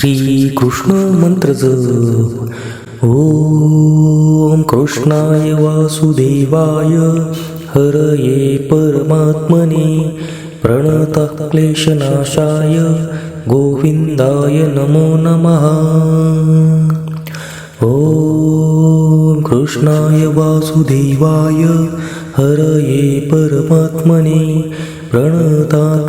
श्रीकृष्ण मंत्र जप ओम कृष्णाय वासुदेवाय हरये परमात्मने प्रणत क्लेशनाशाय गोविन्दाय नमो नमः। ॐ कृष्णाय वासुदेवाय हरये परमात्मने प्रणताक्लेशनाशाय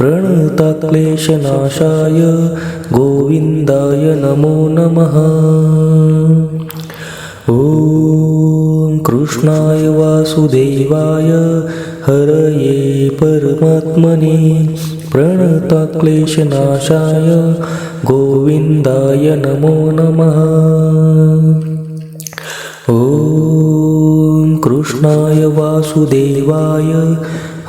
प्रणतक्लेशनाशाय गोविन्दाय नमो नमः। ॐ कृष्णाय वासुदेवाय हरये परमात्मने प्रणतक्लेशनाशाय गोविन्दाय नमो नमः। ॐ कृष्णाय वासुदेवाय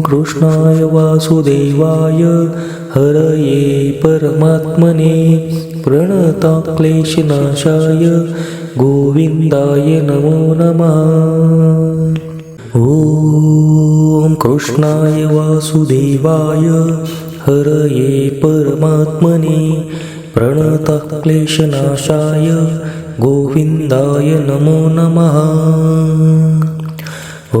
कृष्णाय वासुदेवाय हरये परमात्मने प्रणताक्लेशनाशाय गोविन्दाय नमो नमः। ॐ कृष्णाय वासुदेवाय हरये परमात्मने प्रणतक्लेशनाशाय गोविन्दाय नमो नमः। ॐ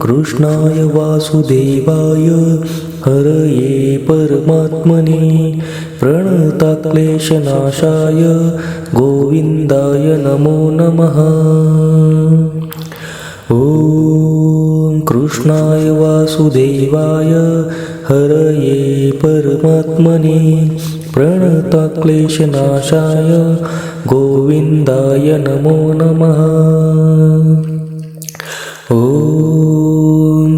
कृष्णाय वासुदेवाय हरये परमात्मने प्रणतक्लेशनाशाय गोविन्दाय नमो नमः। ॐ कृष्णाय वासुदेवाय हरये परमात्मने प्रणतक्लेशनाशाय गोविन्दाय नमो नमः। ॐ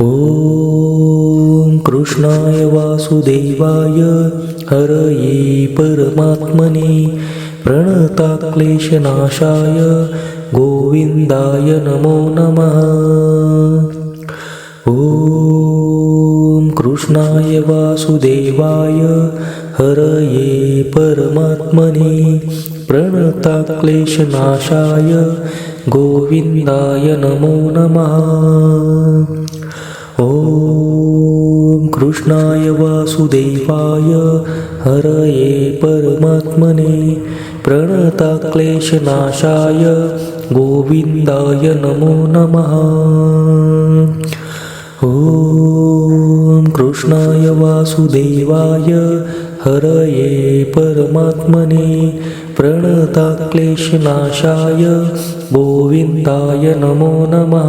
ॐ कृष्णाय वासुदेवाय हरये परमात्मने प्रणताक्लेशनाशाय गोविन्दाय नमो नमः। ॐ कृष्णाय वासुदेवाय हरये परमात्मने प्रणताक्लेशनाशाय गोविन्दाय नमो नमः ॐ कृष्णाय वासुदेवाय हरये परमात्मने प्रणताक्लेशनाशाय गोविन्दाय नमो नमः। ॐ कृष्णाय वासुदेवाय हरये परमात्मने प्रणताक्लेशनाशाय गोविन्दाय नमो नमः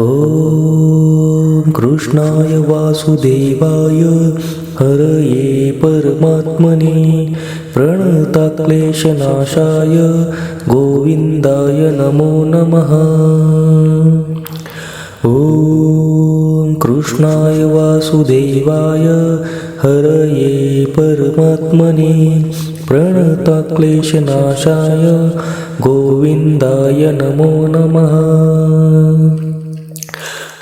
ॐ कृष्णाय वासुदेवाय हरये परमात्मने प्रणताक्लेशनाशाय गोविन्दाय नमो नमः। ॐ कृष्णाय वासुदेवाय हरये परमात्मने प्रणतक्लेशनाशाय गोविन्दाय नमो नमः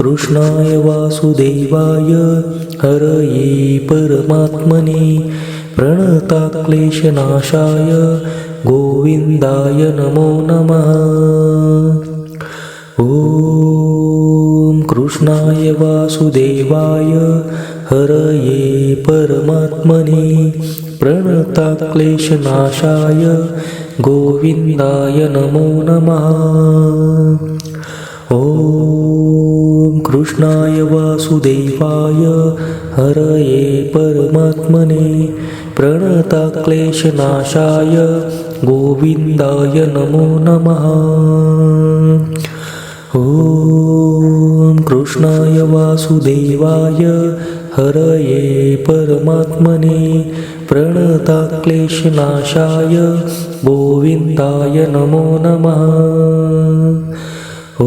कृष्णाय वासुदेवाय हरये परमात्मने प्रणताक्लेशनाशाय गोविन्दाय नमो नमः। ॐ कृष्णाय वासुदेवाय हरये परमात्मने प्रणताक्लेशनाशाय गोविन्दाय नमो नमः। कृष्णाय वासुदेवाय हरये परमात्मने प्रणताक्लेशनाशाय गोविन्दाय नमो नमः। ॐ कृष्णाय वासुदेवाय हरये परमात्मने प्रणताक्लेशनाशाय गोविन्दाय नमो नमः। ॐ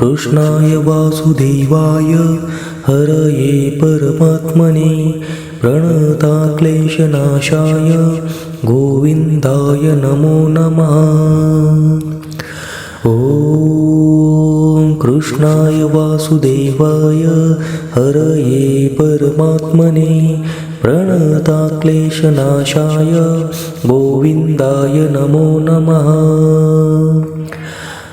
कृष्णाय वासुदेवाय हरये परमात्मने प्रणताक्लेशनाशाय गोविन्दाय नमो नमः। ॐ कृष्णाय वासुदेवाय हरये परमात्मने प्रणताक्लेशनाशाय गोविन्दाय नमो नमः।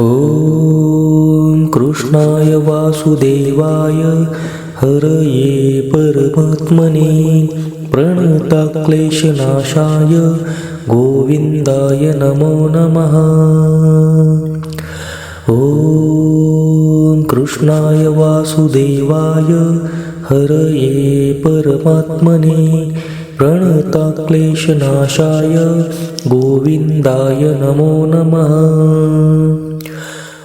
ॐ कृष्णाय वासुदेवाय हरये परमात्मने प्रणतक्लेशनाशाय गोविन्दाय नमो नमः। ॐ कृष्णाय वासुदेवाय हरये परमात्मने प्रणताक्लेशनाशाय गोविन्दाय नमो नमः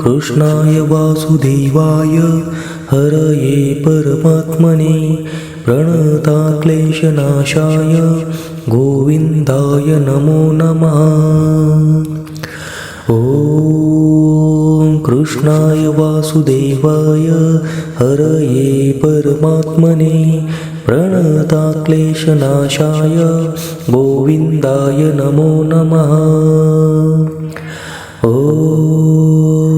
कृष्णाय वासुदेवाय हरये परमात्मने प्रणताक्लेशनाशाय गोविन्दाय नमो नमः। ॐ कृष्णाय वासुदेवाय हरये परमात्मने प्रणताक्लेशनाशाय गोविन्दाय नमो नमः। ॐ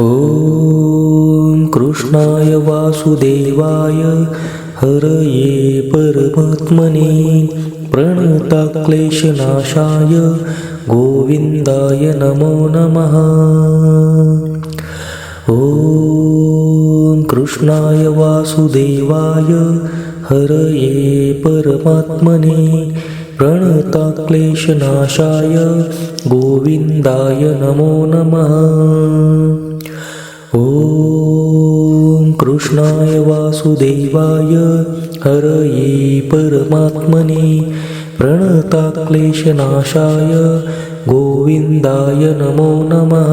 ॐ कृष्णाय वासुदेवाय हरये परमात्मने प्रणतक्लेशनाशाय गोविन्दाय नमो नमः। ॐ कृष्णाय वासुदेवाय हरये परमात्मने प्रणताक्लेशनाशाय गोविन्दाय नमो नमः ॐ कृष्णाय वासुदेवाय हरये परमात्मने प्रणताक्लेशनाशाय गोविन्दाय नमो नमः।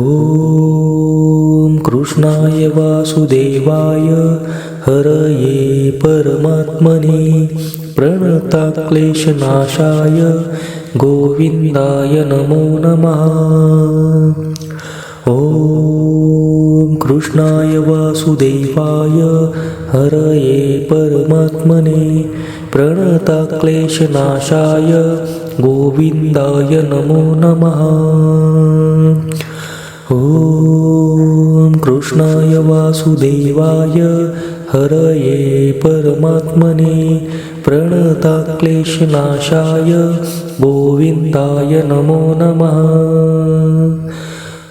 ॐ कृष्णाय वासुदेवाय हरये परमात्मने प्रणताक्लेशनाशाय गोविन्दाय नमो नमः ॐ कृष्णाय वासुदेवाय हरये परमात्मने प्रणताक्लेशनाशाय गोविन्दाय नमो नमः। ॐ कृष्णाय वासुदेवाय हरये परमात्मने प्रणताक्लेशनाशाय गोविन्दाय नमो नमः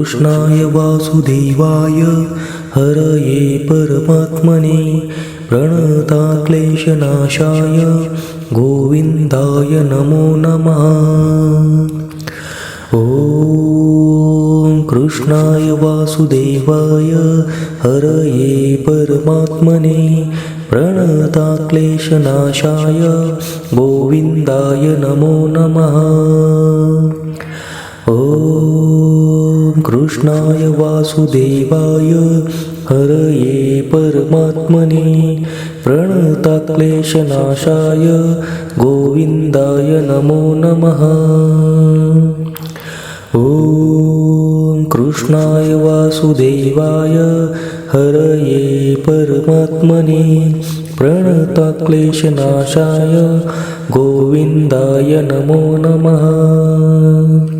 कृष्णाय वासुदेवाय हरये परमात्मने प्रणता क्लेशनाशाय गोविन्दाय नमो नमः। ॐ कृष्णाय वासुदेवाय हरये परमात्मने प्रणता क्लेशनाशाय गोविन्दाय नमो नमः। ॐ कृष्णाय वासुदेवाय हरये परमात्मने प्रणताक्लेशनाशाय गोविन्दाय नमो नमः। ॐ कृष्णाय वासुदेवाय हरये परमात्मने प्रणताक्लेशनाशाय गोविन्दाय नमो नमः।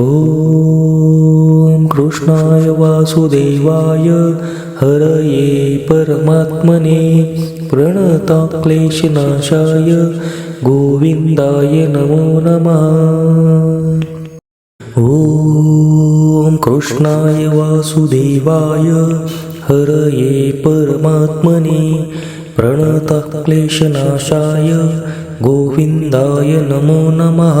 ॐ कृष्णाय वासुदेवाय हरये परमात्मने प्रणता क्लेशनाशाय गोविन्दाय नमो नमः। ॐ कृष्णाय वासुदेवाय हरये परमात्मने प्रणतः क्लेशनाशाय गोविन्दाय नमो नमः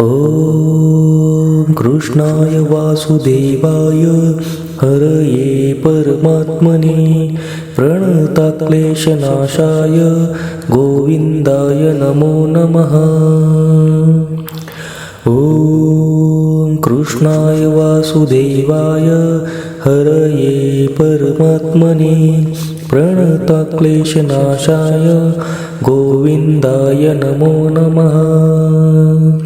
ॐ कृष्णाय वासुदेवाय हरये परमात्मने प्रणता क्लेशनाशाय गोविन्दाय नमो नमः। ॐ कृष्णाय वासुदेवाय हरये परमात्मने प्रणता क्लेशनाशाय गोविन्दाय नमो नमः।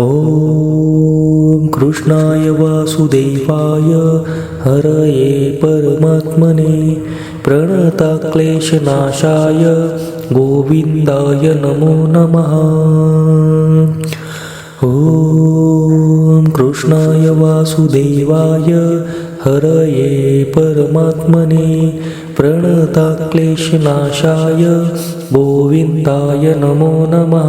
ॐ कृष्णाय वासुदेवाय हरये परमात्मने प्रणताक्लेशनाशाय गोविन्दाय नमो नमः। ॐ कृष्णाय वासुदेवाय हरये परमात्मने प्रणताक्लेशनाशाय गोविन्दाय नमो नमः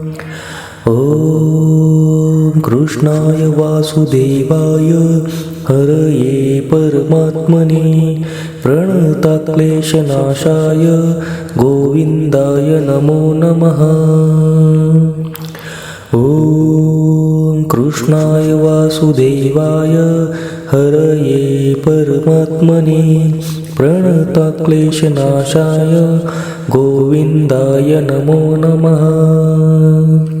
ॐ कृष्णाय वासुदेवाय हरये परमात्मने प्रणताक्लेशनाशाय गोविन्दाय नमो नमः। ॐ कृष्णाय वासुदेवाय हरये परमात्मने प्रणतक्लेशनाशाय गोविन्दाय नमो नमः।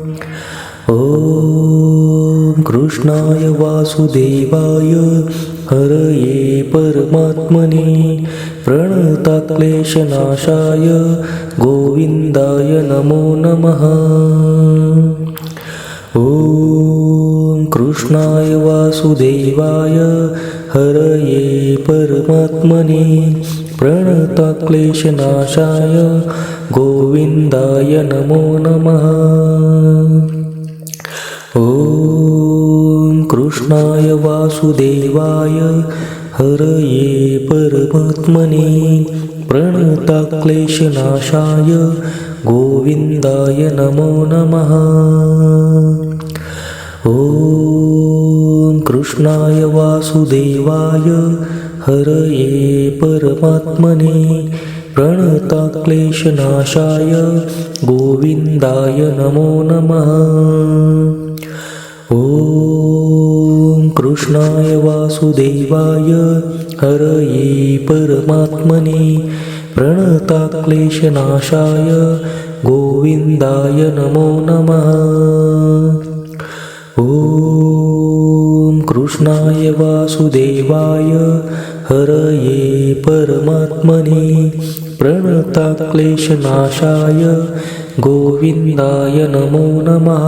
ॐ कृष्णाय वासुदेवाय हरये परमात्मने प्रणतक्लेशनाशाय गोविन्दाय नमो नमः। ॐ कृष्णाय वासुदेवाय हरये परमात्मने प्रणतक्लेशनाशाय गोविन्दाय नमो नमः ॐ कृष्णाय वासुदेवाय हरये परमात्मने प्रणतक्लेशनाशाय गोविन्दाय नमो नमः। ॐ कृष्णाय वासुदेवाय हरये परमात्मने प्रणतक्लेशनाशाय गोविन्दाय नमो नमः ॐ कृष्णाय वासुदेवाय हरये परमात्मने प्रणतक्लेशनाशाय गोविन्दाय नमो नमः। ॐ कृष्णाय वासुदेवाय हरये परमात्मने प्रणतक्लेशनाशाय गोविन्दाय नमो नमः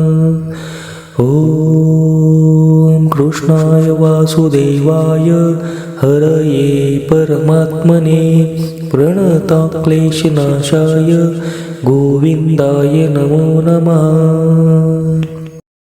ॐ कृष्णाय वासुदेवाय हरये परमात्मने प्रणतक्लेशनाशाय गोविन्दाय नमो नमः